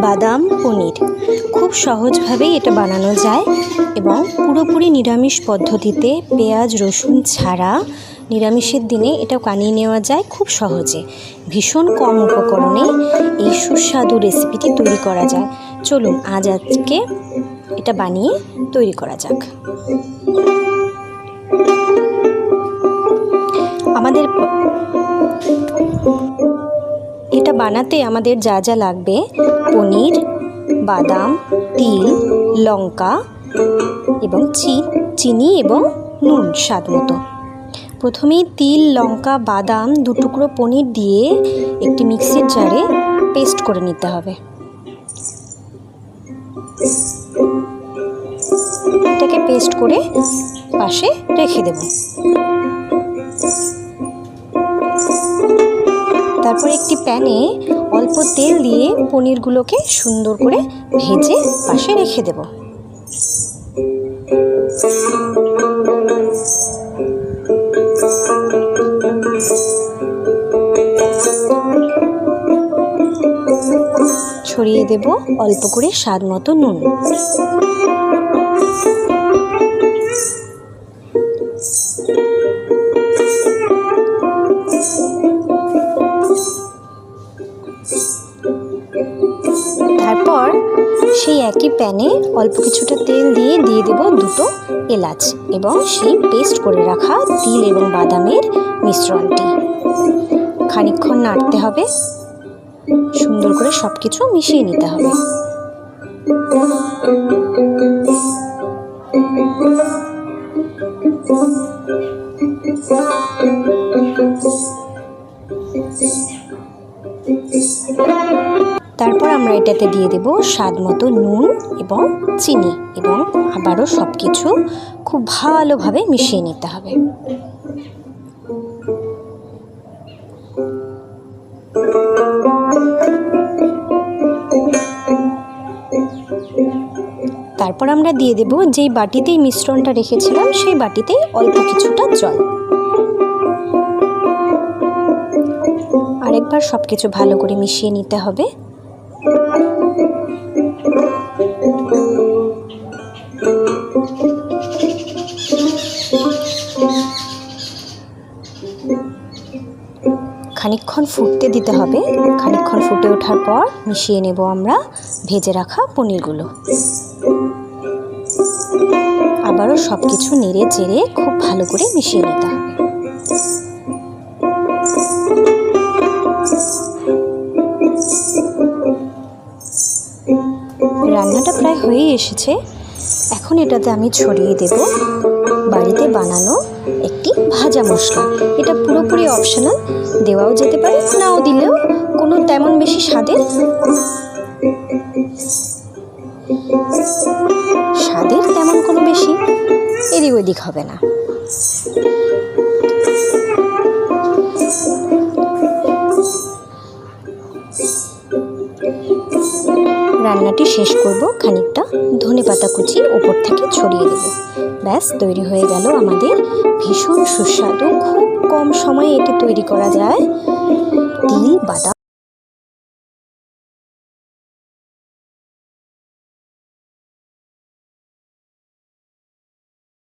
বাদাম, পনির। খুব সহজভাবেই এটা বানানো যায় এবং পুরোপুরি নিরামিষ পদ্ধতিতে পেঁয়াজ, রসুন ছাড়া নিরামিষের দিনে এটা বানিয়ে নেওয়া যায় খুব সহজে। ভীষণ কম উপকরণে এই সুস্বাদু রেসিপিটি তৈরি করা যায়। চলুন, আজ আজকে এটা বানিয়ে তৈরি করা যাক। এটা বানাতে আমাদের যা যা লাগবে। পনির, বাদাম, তিল, লঙ্কা এবং চি, চিনি এবং নুন স্বাদ মতো। প্রথমেই তিল, লঙ্কা, বাদাম দু টুকরো পনির দিয়ে একটি মিক্সির জারে পেস্ট করে নিতে হবে। এটাকে পেস্ট করে পাশে রেখে দেব। তারপর একটি প্যানে অল্প তেল দিয়ে পনিরগুলোকে সুন্দর করে ভেজে পাশে রেখে দেব। ছড়িয়ে দেব অল্প করে স্বাদ মতো নুন। একই প্যানে অল্প কিছুটা তেল দিয়ে দিয়ে দেব দুটো এলাচ এবং সেই পেস্ট করে রাখা তিল এবং বাদামের মিশ্রণটি। খানিক্ষণ নাড়তে হবে। সুন্দর করে সব কিছু মিশিয়ে নিতে হবে। আমরা এটাতে দিয়ে দেব স্বাদ মতো নুন এবং চিনি এবং আবারও সব কিছু খুব ভালোভাবে মিশিয়ে নিতে হবে। তারপর আমরা দিয়ে দেব যেই বাটিতেই মিশ্রণটা রেখেছিলাম সেই বাটিতেই অল্প কিছুটা জল। আরেকবার সব কিছু ভালো করে মিশিয়ে নিতে হবে। খানিকক্ষণ ফুটতে দিতে হবে। খানিকক্ষণ ফুটে ওঠার পর মিশিয়ে নেব আমরা ভেজে রাখা পনিরগুলো। আবারও সব কিছু নেড়ে চেড়ে খুব ভালো করে মিশিয়ে নিতে হবে। রান্নাটা প্রায় হয়েই এসেছে। এখন এটাতে আমি ছড়িয়ে দেব বাড়িতে বানানো একটি ভাজা মশলা। এটা পুরোপুরি অপশনাল দেওয়াও যেতে পারে, নাও দিলেও কোনো তেমন বেশি স্বাদের স্বাদের তেমন কোনো বেশি এদিক ওদিক হবে না। রান্নাটি শেষ করব। খানিকটা ধনে পাতা কুচি ওপর থেকে ছড়িয়ে দেব। ব্যাস, তৈরি হয়ে গেল আমাদের ভীষণ সুস্বাদু, খুব কম সময়ে এটি তৈরি করা যায়। তিল, বাদাম